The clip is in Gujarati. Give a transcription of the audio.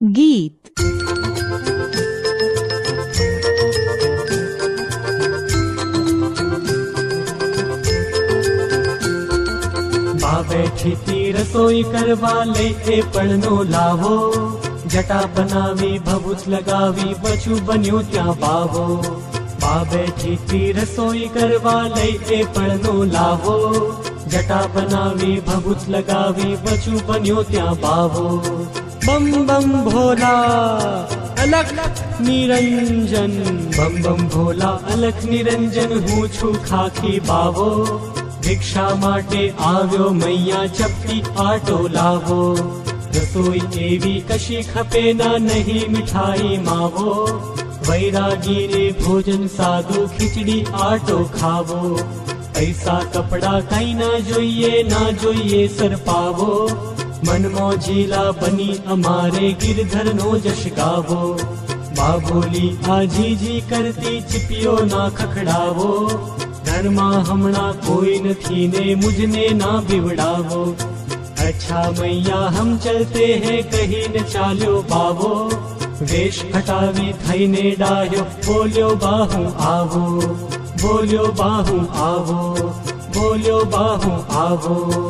ગીત બેઠી તી રસોઈ કરવા લઈ એ પણનો લાવો. જટા બનાવી ભભૂત લગાવી બચું બન્યું ત્યાં બાવો બા બેઠી તી રસોઈ કરવા લઈ એ પણનો લાવો. જટા બનાવી ભભૂત લગાવી બચું બન્યો ત્યાં બાવો બમ બમ ભોલા અલખ નિરંજન બમ બમ ભોલા અલખ નિરંજન હું છું ખાખી બાવો ભિક્ષા માટે આવ્યો મૈયા ચપટી આટો લાવો રસોઈ એવી કશી ખપે ના નહીં મીઠાઈ માવો વૈરાગીરે ભોજન સાદું ખીચડી આટો ખાવો પૈસા કપડા કઈ ના જોઈએ ના જોઈએ સરપાવો મનમાં જીલા બની અમારે ગિરધરનો જશ ગાવો બાબોલી આજીજી કરતી ચીપીઓ ના ખખડાવો ઘરમાં હમણાં કોઈ નથી ને મુજને ના બીવડાવો અચ્છા મૈયા હમ ચલતે હે કહીને ચાલ્યો બાવો વેશ હટાવી થઈને ડાયો બોલ્યો બાહુ આવો બોલ્યો બાહુ આવો. બોલ્યો બાહુ આવો.